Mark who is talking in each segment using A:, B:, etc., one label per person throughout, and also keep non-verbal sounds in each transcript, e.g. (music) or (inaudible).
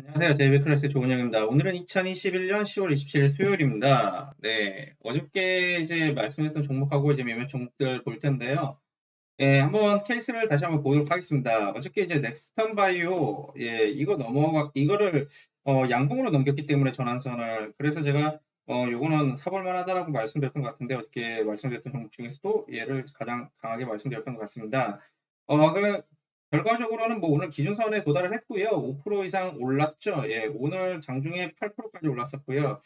A: 안녕하세요. 제이비클래스 조은영입니다. 오늘은 2021년 10월 27일 수요일입니다. 네, 어저께 이제 말씀했던 종목하고 이제 몇몇 종목들 볼 텐데요. 예, 한번 케이스를 다시 한번 보도록 하겠습니다. 어저께 이제 넥스턴 바이오, 예, 이거 넘어가, 이거를, 어, 양봉으로 넘겼기 때문에 전환선을, 그래서 제가, 어, 요거는 사볼만 하다라고 말씀드렸던 것 같은데, 어저께 말씀드렸던 종목 중에서도 얘를 가장 강하게 말씀드렸던 것 같습니다. 어, 그, 결과적으로는 뭐 오늘 기준선에 도달을 했고요. 5% 이상 올랐죠. 예, 오늘 장중에 8%까지 올랐었고요.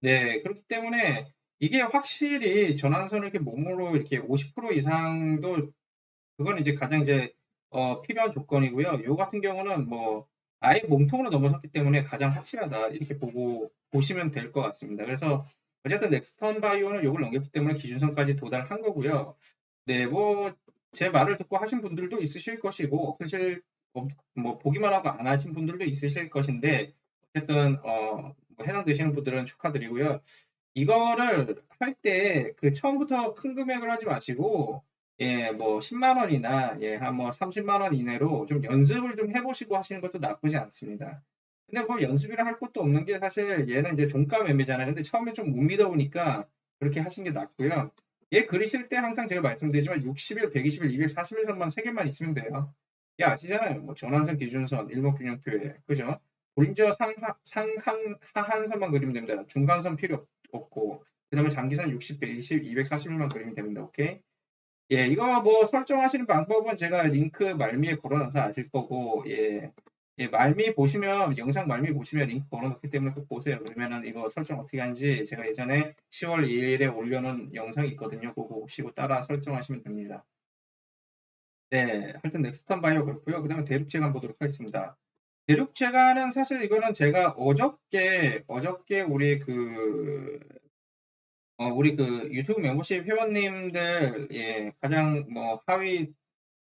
A: 네, 그렇기 때문에 이게 확실히 전환선을 이렇게 몸으로 이렇게 50% 이상도 그건 이제 가장 이제 어, 필요한 조건이고요. 요 같은 경우는 뭐 아예 몸통으로 넘어섰기 때문에 가장 확실하다 이렇게 보고 보시면 될 것 같습니다. 그래서 어쨌든 넥스턴 바이오는 요걸 넘겼기 때문에 기준선까지 도달한 거고요. 네, 뭐 제 말을 듣고 하신 분들도 있으실 것이고 사실 뭐 보기만 하고 안 하신 분들도 있으실 것인데 어쨌든 어, 뭐 해당되시는 분들은 축하드리고요. 이거를 할 때 그 처음부터 큰 금액을 하지 마시고 예, 뭐 10만 원이나 예, 한뭐 30만 원 이내로 좀 연습을 좀 해보시고 하시는 것도 나쁘지 않습니다. 근데 뭐 연습이라 할 것도 없는 게 사실 얘는 이제 종가 매매잖아요. 근데 처음에 좀 못 믿어보니까 그렇게 하신 게 낫고요. 얘 그리실 때 항상 제가 말씀드리지만 60일, 120일, 240일 선만 3개만 있으면 돼요. 예, 아시잖아요. 뭐 전환선, 기준선, 일목균형표에 그죠? 볼린저 상하, 상한 하한선만 그리면 됩니다. 중간선 필요 없고 그 다음에 장기선 60, 120, 240일만 그리면 됩니다. 오케이? 예, 이거 뭐 설정하시는 방법은 제가 링크 말미에 걸어놔서 아실 거고, 예, 예, 말미 보시면, 영상 말미 보시면 링크 걸어놓기 때문에 꼭 보세요. 그러면은 이거 설정 어떻게 하는지 제가 예전에 10월 2일에 올려놓은 영상이 있거든요. 그거 보시고 따라 설정하시면 됩니다. 네, 하여튼 넥스턴 바이오 그렇고요. 그 다음에 대륙제간 보도록 하겠습니다. 대륙제간은 사실 이거는 제가 어저께, 어저께 우리 그, 어, 우리 그 유튜브 멤버십 회원님들, 예, 가장 뭐 하위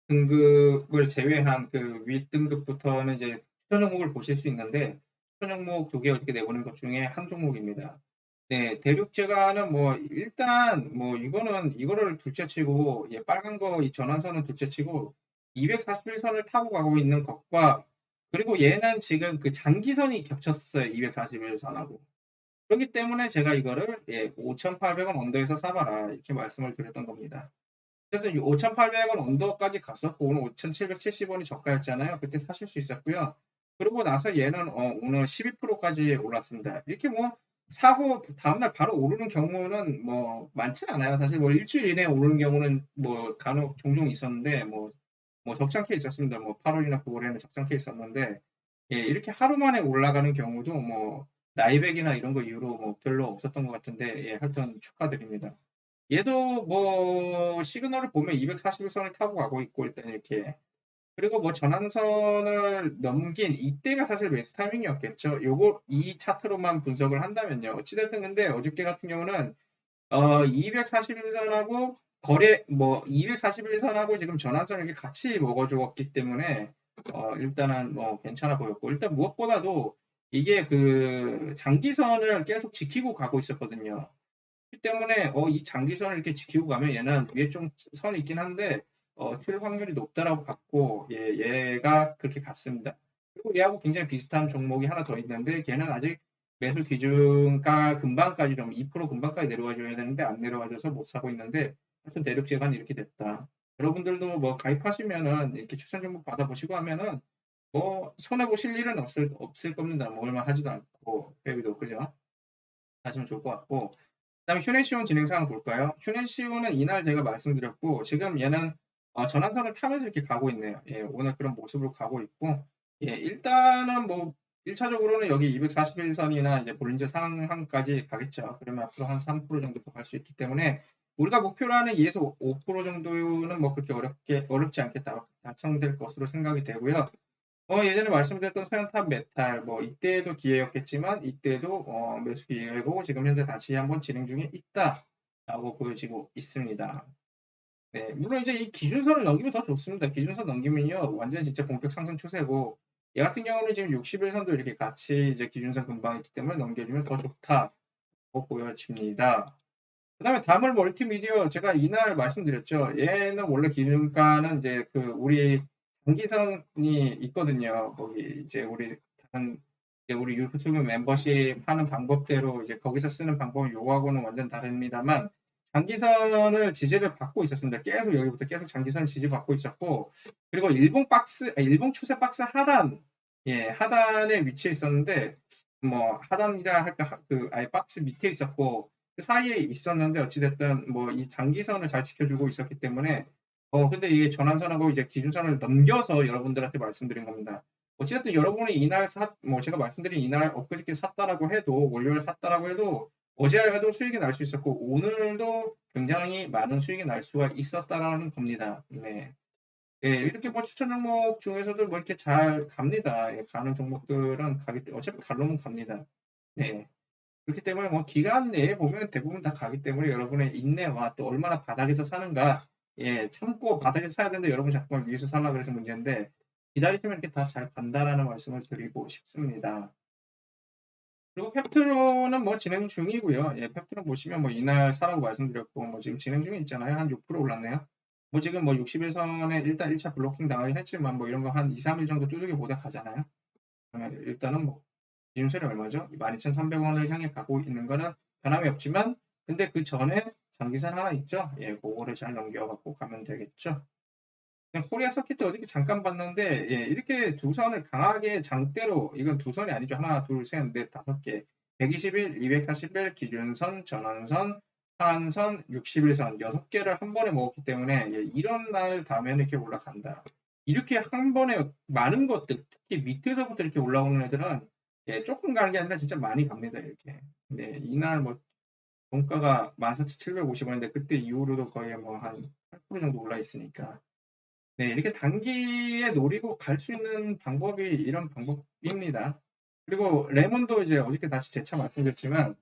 A: 등급을 제외한 그 윗등급부터는 이제 추천 종목을 보실 수 있는데, 추천 종목 두 개 어떻게 내보는 것 중에 한 종목입니다. 네, 대륙제가는 뭐, 일단 뭐, 이거는, 이거를 둘째 치고, 예, 빨간 거, 이 전환선은 둘째 치고, 241선을 타고 가고 있는 것과, 그리고 얘는 지금 그 장기선이 겹쳤어요. 241선하고. 그렇기 때문에 제가 이거를 예, 5,800원 언더에서 사봐라 이렇게 말씀을 드렸던 겁니다. 어쨌든 5,800원 언더까지 갔었고 오늘 5,770원이 저가였잖아요. 그때 사실 수 있었고요. 그러고 나서 얘는 어, 오늘 12%까지 올랐습니다. 이렇게 뭐 사고 다음날 바로 오르는 경우는 뭐 많진 않아요. 사실 뭐 일주일 이내에 오르는 경우는 뭐 간혹 종종 있었는데 뭐, 뭐 적잖게 있었습니다. 뭐 8월이나 9월에는 적잖게 있었는데 예, 이렇게 하루 만에 올라가는 경우도 뭐 나이백이나 이런 거 이후로 뭐 별로 없었던 것 같은데 예, 하여튼 축하드립니다. 얘도 뭐 시그널을 보면 241선을 타고 가고 있고 일단 이렇게 그리고 뭐 전환선을 넘긴 이때가 사실 매수 타이밍이었겠죠. 요거 이 차트로만 분석을 한다면요. 어찌됐든 근데 어저께 같은 경우는 어 241선하고 거래 뭐 241선하고 지금 전환선을 이렇게 같이 먹어주었기 때문에 어 일단은 뭐 괜찮아 보였고 일단 무엇보다도 이게 그 장기선을 계속 지키고 가고 있었거든요. 그렇기 때문에 어, 이 장기선을 이렇게 지키고 가면 얘는 위에 좀 선이 있긴 한데 어, 튈 확률이 높다라고 봤고 얘, 얘가 그렇게 갔습니다. 그리고 얘하고 굉장히 비슷한 종목이 하나 더 있는데 걔는 아직 매수 기준가 금방까지 좀 2% 금방까지 내려와 줘야 되는데 안 내려와줘서 못 사고 있는데 하여튼 대륙 제간 이렇게 됐다. 여러분들도 뭐 가입하시면은 이렇게 추천 종목 받아보시고 하면은 뭐 손해 보실 일은 없을 없을 겁니다. 뭐 얼마 하지도 않고 배비도 그죠? 하시면 좋을 것 같고 그 다음에 휴네시온 진행 상황 볼까요? 휴네시온은 이날 제가 말씀드렸고 지금 얘는 어, 전환선을 타면서 이렇게 가고 있네요. 예, 오늘 그런 모습으로 가고 있고 예, 일단은 뭐 1차적으로는 여기 241선이나 이제 볼린저 상한까지 가겠죠. 그러면 앞으로 한 3% 정도 더 갈 수 있기 때문에 우리가 목표로 하는 2에서 5% 정도는 뭐 그렇게 어렵게 어렵지 않게 달성될 것으로 생각이 되고요. 어, 예전에 말씀드렸던 서현탑 메탈, 뭐, 이때도 기회였겠지만, 이때도 어, 매수 기회고, 지금 현재 다시 한번 진행 중에 있다 라고 보여지고 있습니다. 네, 물론 이제 이 기준선을 넘기면 더 좋습니다. 기준선 넘기면요, 완전 진짜 본격 상승 추세고, 얘 같은 경우는 지금 61선도 이렇게 같이 이제 기준선 근방 있기 때문에 넘겨주면 더 좋다고 보여집니다. 그 다음에 다물 멀티미디어 제가 이날 말씀드렸죠. 얘는 원래 기준가는 이제 그 우리 장기선이 있거든요. 거기 이제 우리 다른 이제 우리 유튜브 멤버십 하는 방법대로 이제 거기서 쓰는 방법은 요거하고는 완전 다릅니다만 장기선을 지지를 받고 있었습니다. 계속 여기부터 계속 장기선 지지 받고 있었고 그리고 일봉 박스, 아, 일봉 추세 박스 하단, 예, 하단에 위치해 있었는데 뭐 하단이라 할까 하- 그 아예 박스 밑에 있었고 그 사이에 있었는데 어찌됐든 뭐 이 장기선을 잘 지켜주고 있었기 때문에 어 근데 이게 전환선하고 이제 기준선을 넘겨서 여러분들한테 말씀드린 겁니다. 어찌됐든 여러분이 이날 사, 뭐 제가 말씀드린 이날 엊그저께 샀다라고 해도 월요일 샀다라고 해도 어제에도 수익이 날 수 있었고 오늘도 굉장히 많은 수익이 날 수가 있었다라는 겁니다. 네. 예, 이렇게 뭐 추천 종목 중에서도 뭐 이렇게 잘 갑니다. 예, 가는 종목들은 가기 때문에 어차피 갈 놈은 갑니다. 네. 그렇기 때문에 뭐 기간 내에 보면 대부분 다 가기 때문에 여러분의 인내와 또 얼마나 바닥에서 사는가 예, 참고 바닥에서 사야 되는데 여러분 자꾸만 위에서 살라 그래서 문제인데 기다리시면 이렇게 다 잘 간다라는 말씀을 드리고 싶습니다. 그리고 펩트론은 뭐 진행 중이고요. 예, 펩트론 보시면 뭐 이날 사라고 말씀드렸고 뭐 지금 진행 중에 있잖아요. 한 6% 올랐네요. 뭐 지금 뭐 60일선에 일단 1차 블로킹 당하긴 했지만 뭐 이런 거 한 2, 3일 정도 두들겨 보다 가잖아요. 일단은 뭐 기준선이 얼마죠? 12,300원을 향해 가고 있는 거는 변함이 없지만 근데 그 전에 장기선 하나 있죠? 예, 그거를 잘 넘겨갖고 가면 되겠죠. 코리아 서킷 어저께 잠깐 봤는데 예, 이렇게 두 선을 강하게 장대로 이건 두 선이 아니죠. 하나, 둘, 셋, 넷, 다섯 개. 121, 241 기준선, 전환선, 하한선, 61선 여섯 개를 한 번에 먹었기 때문에 예, 이런 날 다음에는 이렇게 올라간다. 이렇게 한 번에 많은 것들, 특히 밑에서부터 이렇게 올라오는 애들은 예, 조금 가는 게 아니라 진짜 많이 갑니다. 이렇게. 네, 이날 뭐 종가가 14,750원인데 그때 이후로도 거의 뭐 한 8% 정도 올라 있으니까. 네, 이렇게 단기에 노리고 갈 수 있는 방법이 이런 방법입니다. 그리고 레몬도 이제 어저께 다시 재차 말씀드렸지만,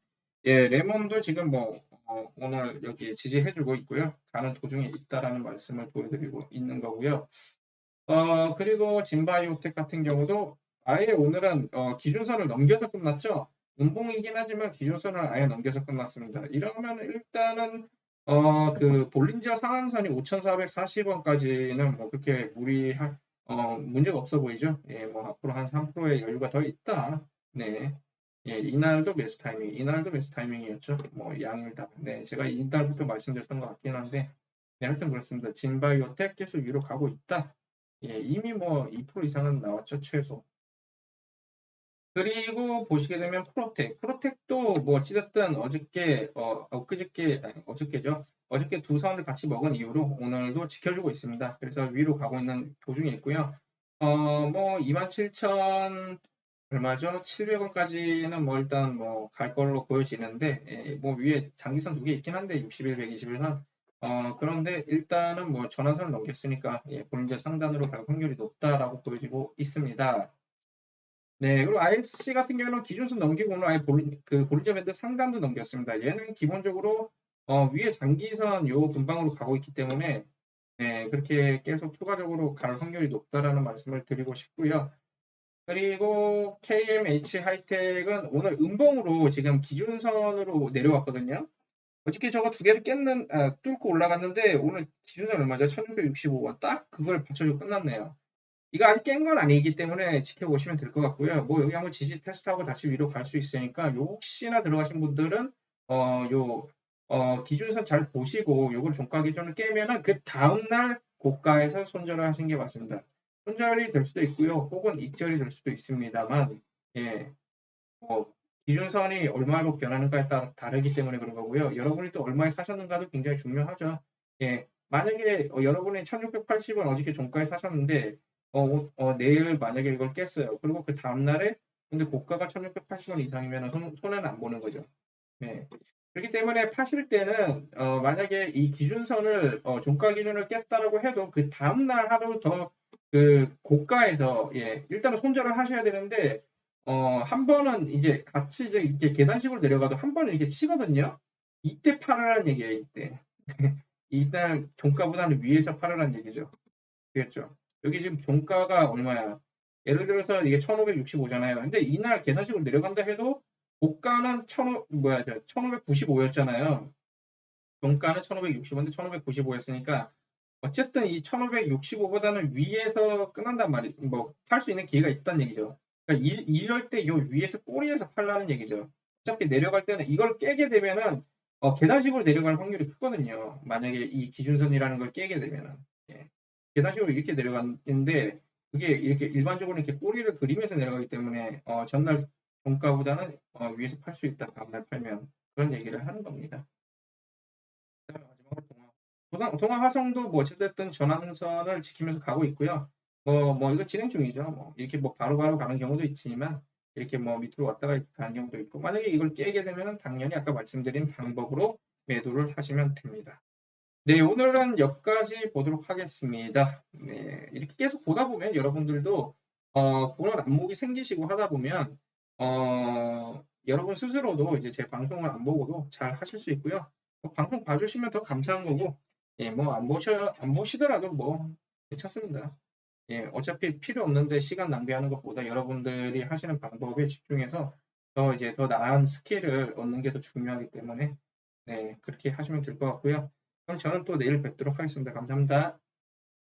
A: 예, 레몬도 지금 뭐 어, 오늘 여기 지지해주고 있고요. 가는 도중에 있다라는 말씀을 보여드리고 있는 거고요. 어, 그리고 진바이오텍 같은 경우도 아예 오늘은 어, 기준선을 넘겨서 끝났죠. 운봉이긴 하지만 기준선을 아예 넘겨서 끝났습니다. 이러면 일단은 어, 그 볼린저 상한선이 5,440원까지는 뭐 그렇게 무리할 어, 문제가 없어 보이죠. 예, 뭐 앞으로 한 3%의 여유가 더 있다. 네. 예, 이날도 매수 타이밍, 이날도 매수 타이밍이었죠. 뭐 양일 다. 네, 제가 이날부터 말씀드렸던 것 같긴 한데, 네, 하여튼 그렇습니다. 진바이오텍 계속 위로 가고 있다. 예, 이미 뭐 2% 이상은 나왔죠, 최소. 그리고 보시게 되면 프로텍, 프로텍도 뭐 어찌됐든 어저께, 어, 엊그저께, 아니, 어저께죠. 어저께 두 선을 같이 먹은 이후로 오늘도 지켜주고 있습니다. 그래서 위로 가고 있는 도중에 있고요. 어, 뭐 27,000 얼마죠? 700원까지는 뭐 일단 뭐 갈 걸로 보여지는데, 예, 뭐 위에 장기선 두 개 있긴 한데 61, 121선. 어, 그런데 일단은 뭐 전환선을 넘겼으니까 예, 본인제 상단으로 갈 확률이 높다라고 보여지고 있습니다. 네, 그리고 ISC 같은 경우는 기준선 넘기고 오늘 아예 볼린, 그 볼린저 밴드 상단도 넘겼습니다. 얘는 기본적으로 어, 위에 장기선 요 근방으로 가고 있기 때문에 네, 그렇게 계속 추가적으로 갈 확률이 높다라는 말씀을 드리고 싶고요. 그리고 KMH 하이텍은 오늘 음봉으로 지금 기준선으로 내려왔거든요. 어저께 저거 두 개를 깼는, 아, 뚫고 올라갔는데 오늘 기준선 얼마죠? 1665원. 딱 그걸 받쳐주고 끝났네요. 이거 아직 깬 건 아니기 때문에 지켜보시면 될 것 같고요. 뭐 여기 한번 지지 테스트하고 다시 위로 갈 수 있으니까 요 혹시나 들어가신 분들은 어, 요 어, 기준선 잘 보시고 요걸 종가 기준을 깨면은 그 다음날 고가에서 손절을 하신 게 맞습니다. 손절이 될 수도 있고요. 혹은 익절이 될 수도 있습니다만 예. 뭐 기준선이 얼마로 변하는가에 따라 다르기 때문에 그런 거고요. 여러분이 또 얼마에 사셨는가도 굉장히 중요하죠. 예. 만약에 어, 여러분이 1680원 어저께 종가에 사셨는데 어, 어, 내일 만약에 이걸 깼어요. 그리고 그 다음날에 근데 고가가 1680원 이상이면 손, 손해는 안 보는 거죠. 네. 그렇기 때문에 파실 때는 어, 만약에 이 기준선을 어, 종가 기준을 깼다라고 해도 그 다음날 하루 더 그 고가에서 예, 일단은 손절을 하셔야 되는데 어, 한 번은 이제 같이 이제 이렇게 계단식으로 내려가도 한 번은 이렇게 치거든요. 이때 팔으라는 얘기예요, 이때. (laughs) 일단 종가보다는 위에서 팔으라는 얘기죠. 그겠죠? 여기 지금 종가가 얼마야? 예를 들어서 이게 1565잖아요. 근데 이날 계산식으로 내려간다 해도 고가는 1500, 뭐야, 1595였잖아요. 종가는 1560원인데 1595였으니까 어쨌든 이 1565보다는 위에서 끝난단 말이, 뭐, 팔 수 있는 기회가 있다는 얘기죠. 그러니까 이, 이럴 때 요 위에서 꼬리에서 팔라는 얘기죠. 어차피 내려갈 때는 이걸 깨게 되면은 어, 계단식으로 내려갈 확률이 크거든요. 만약에 이 기준선이라는 걸 깨게 되면은 예. 계단식으로 이렇게 내려갔는데 그게 이렇게 일반적으로 이렇게 꼬리를 그리면서 내려가기 때문에 어, 전날 종가보다는 어, 위에서 팔 수 있다. 다음날 팔면 그런 얘기를 하는 겁니다. 마지막으로 동화. 동화, 화성도 뭐 어쨌든 전환선을 지키면서 가고 있고요. 뭐, 뭐 이거 진행 중이죠. 뭐 이렇게 뭐 바로 바로 가는 경우도 있지만 이렇게 뭐 밑으로 왔다가 가는 경우도 있고 만약에 이걸 깨게 되면은 당연히 아까 말씀드린 방법으로 매도를 하시면 됩니다. 네, 오늘은 여기까지 보도록 하겠습니다. 네, 이렇게 계속 보다 보면 여러분들도 어, 그런 안목이 생기시고 하다 보면 어, 여러분 스스로도 이제 제 방송을 안 보고도 잘 하실 수 있고요. 뭐 방송 봐주시면 더 감사한 거고, 예, 뭐안 보셔 안 보시더라도 뭐 괜찮습니다. 예, 어차피 필요 없는데 시간 낭비하는 것보다 여러분들이 하시는 방법에 집중해서 더 이제 더 나은 스킬을 얻는 게 더 중요하기 때문에 네, 그렇게 하시면 될 것 같고요. 그럼 저는 또 내일 뵙도록 하겠습니다. 감사합니다.